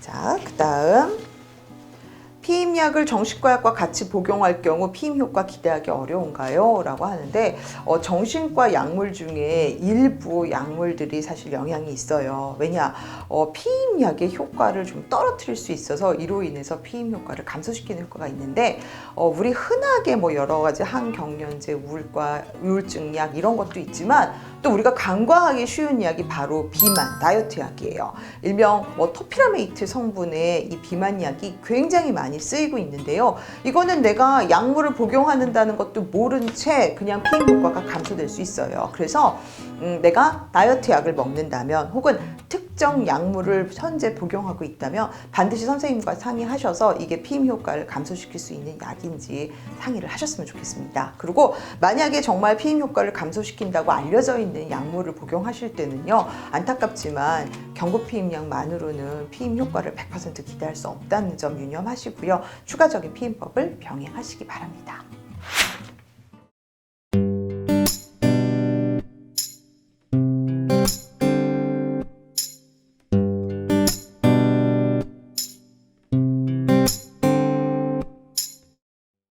자, 그 다음 피임약을 정신과약과 같이 복용할 경우 피임 효과 기대하기 어려운가요? 라고 하는데 어, 정신과 약물 중에 일부 약물들이 사실 영향이 있어요. 왜냐? 어, 피임약의 효과를 좀 떨어뜨릴 수 있어서 이로 인해서 피임 효과를 감소시키는 효과가 있는데 어, 우리 흔하게 뭐 여러 가지 항경련제, 우울과 우울증 약 이런 것도 있지만 또 우리가 간과하기 쉬운 약이 바로 비만, 다이어트 약이에요. 일명 뭐 토피라메이트 성분의 이 비만 약이 굉장히 많이 쓰이고 있는데요. 이거는 내가 약물을 복용한다는 것도 모른 채 그냥 피임 효과가 감소될 수 있어요. 그래서 음, 내가 다이어트 약을 먹는다면 혹은 특정 약물을 현재 복용하고 있다면 반드시 선생님과 상의하셔서 이게 피임 효과를 감소시킬 수 있는 약인지 상의를 하셨으면 좋겠습니다. 그리고 만약에 정말 피임 효과를 감소시킨다고 알려져 있는 약물을 복용하실 때는요, 안타깝지만 경구 피임약만으로는 피임 효과를 100% 기대할 수 없다는 점 유념하시고요. 추가적인 피임법을 병행하시기 바랍니다.